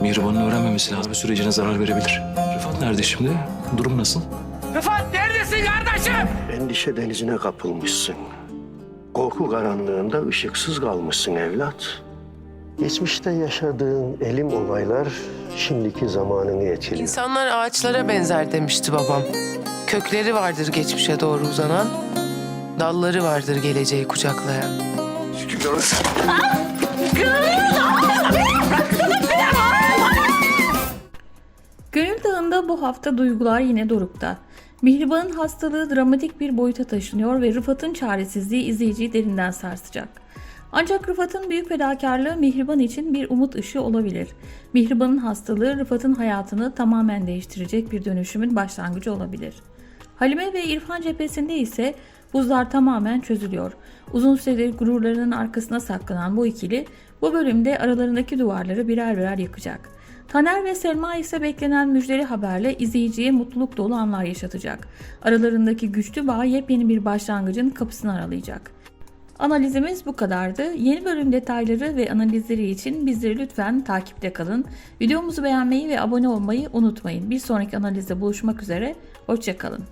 Mihriban'ın öğrenmemesi lazım. Sürecine zarar verebilir. Rıfat nerede şimdi? Durum nasıl? Rıfat neredesin kardeşim? Endişe denizine kapılmışsın. Korku karanlığında ışıksız kalmışsın evlat. Geçmişte yaşadığın elim olaylar şimdiki zamanını etkiliyor. İnsanlar ağaçlara benzer demişti babam. Kökleri vardır geçmişe doğru uzanan, dalları vardır geleceği kucaklayan. Gönül Bu hafta duygular yine dorukta. Mihriban'ın hastalığı dramatik bir boyuta taşınıyor ve Rıfat'ın çaresizliği izleyiciyi derinden sarsacak. Ancak Rıfat'ın büyük fedakarlığı Mihriban için bir umut ışığı olabilir. Mihriban'ın hastalığı Rıfat'ın hayatını tamamen değiştirecek bir dönüşümün başlangıcı olabilir. Halime ve İrfan cephesinde ise buzlar tamamen çözülüyor. Uzun süredir gururlarının arkasına saklanan bu ikili bu bölümde aralarındaki duvarları birer birer yıkacak. Taner ve Selma ise beklenen müjdeli haberle izleyiciye mutluluk dolu anlar yaşatacak. Aralarındaki güçlü bağ yepyeni bir başlangıcın kapısını aralayacak. Analizimiz bu kadardı. Yeni bölüm detayları ve analizleri için bizleri lütfen takipte kalın. Videomuzu beğenmeyi ve abone olmayı unutmayın. Bir sonraki analizde buluşmak üzere. Hoşçakalın.